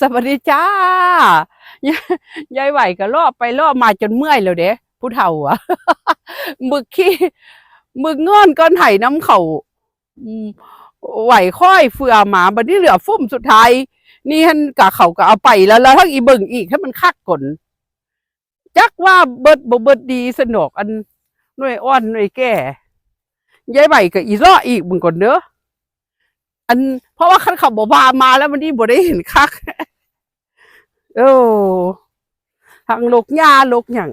สวัสดีจ้ายายไหวก็ล่อไปล่อมาจนเมื่อยแล้วเด้ผู้เฒ่าอะมึกขี้มึกงอนก้อนไห้น้ำเขาไหวค่อยเฟือหมาบัดนี้เหลือฟุ่มสุดท้าย นี่ฮันกะเขาก็เอาไปแล้ว แล้วทั้งอีเบิ่งอีกให้มันคักก่นจักว่าเบิดบ่เบิดดีสนอกอันหน่วยอ่อนหน่วยแก่ยายไหวก็อีล่ออีกมึงก่อนเด้อ อัน เพราะว่าคันเขาบ่พามาแล้วมันนี่บ่ได้เห็นคักโอ้ทางลกหญ้าลกหยัง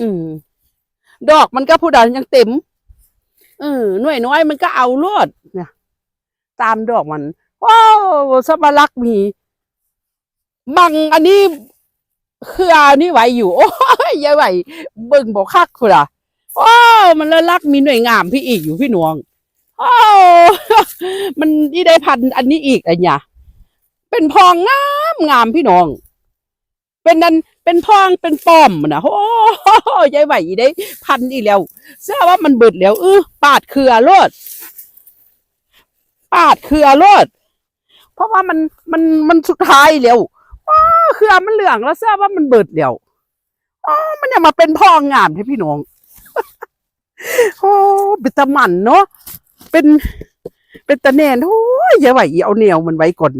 อืม ดอกมันก็ผู้ดันยังเต็มเออหน่วยน้อยมันก็เอารวดเนี่ย ตามดอกมันว้าวสมลักมีบังอันนี้คืออันนี้ไหวอยู่ โอ้ยยายไหวเบิ่งบอกคักคุณอะโอ้มันละลักมีหน่วยงามพี่อีกอยู่พี่หนวง โอ้มันนี่ได้พันธ์อันนี้อีกอันเนี้ยเป็นพองงามงามพี่น้อง เป็นนันเป็นพองเป็นป้อมนะโอ้ยายไหวอีได้ พันธุ์อีกแล้วเสื้อว่ามันเบิดแล้วเออปาดเครือโลด ปาดเครือโลด เพราะว่ามันมันมันสุดท้ายแล้วว้าเครือมันเหลืองแล้วเสื้อว่ามันเบิดแล้วอ๋อมันยังมาเป็นพองงามให้พี่น้องโอ้เป็นตะหมันเนาะ เป็น เป็นตะแนนโอ้ยอย่าไหวอีเอาแนวมันไว้ก่อน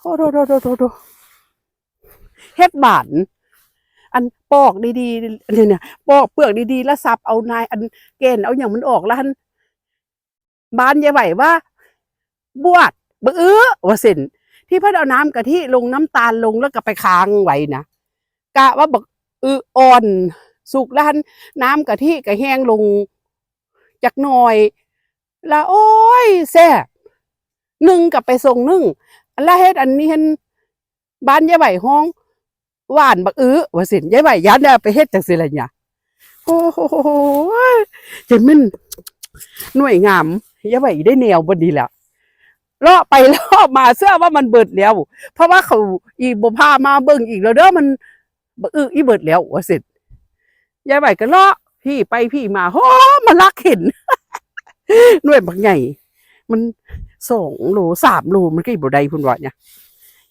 โอ้โดโดโดโดดเฮ็ดบาน อันปอกดีๆอันนี้เนี่ยปอกเปลือกดีๆ แล้วซับเอานายอันเกณฑ์เอาอย่างมันออกแล้วอันบ้านอย่าไหวว่า บวชบื้อว่าเส้นที่เพิ่นเอาน้ำกะทิลงน้ำตาลลงแล้วก็ไปค้างไว้นะกะว่าบักอืออ่อน สุกแล้วนน้ำกะทิก็แห้งลงจักหน่อย ล้วโอ้ยแซ่บนึ่งกับไปส่งนึ่งอันละเฮ็ดอันนี้เห็นบ้านยายไหวห้องหวานบักอื้อว่าสินยายไหวยันเนี่ยไปเฮ็ดจังสิละเนี่ยโอ้โหเจมันหน่วยงามยายไหวได้แนวบดีและเลาะไปเลาะมาเสื้อว่ามันเบิดแล้ว เพราะว่าเขาอีบพามาเบิ่งอีกแล้วเด้อมันบักอื้ออีเบิดแล้วว่าสินยายไหวก็เลาะพี่ไปพี่มาโอ้มันรักเห็น หน่วยบักใหญ่ มันสองโลสามโลมันก็อีบได้พุ่นว่าเนี่ย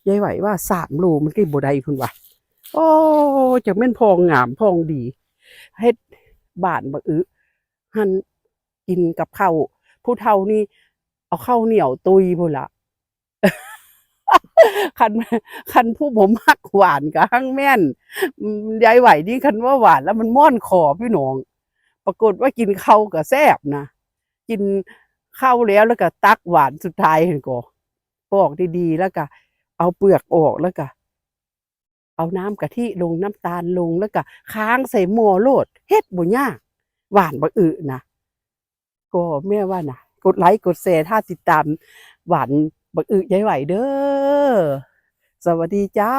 ยายไหวว่าสามโลมันก็อีบได้พุ่นว่าโอ้จะแม่นพองงามพองดีเฮ็ดบานบักอึหันกินกับข้าวผู้เฒ่านี่ เอาข้าวเหนียวตุยพุ่นละคันคันผู้ผมมักหวานกับหั่งแม่นยายไหวนี่คันว่าหวานแล้วมันม่อนคอพี่น้อง ปรากฏว่ากินข้าวกับแซ่บนะ กินข้าวแล้วแล้วก็ตักหวานสุดท้ายเห็นก็ปอกดีๆแล้วก็เอาเปลือกออกแล้วก็เอาน้ำกะทิลงน้ำตาลลงแล้วก็ค้างใส่หม้อโลดเฮ็ดบ่ยากหวานบ่อึนะก็แม่ว่านะกดไลค์กดแชร์ถ้าติดตามหวานบักอึยายไหวเด้อสวัสดีจ้า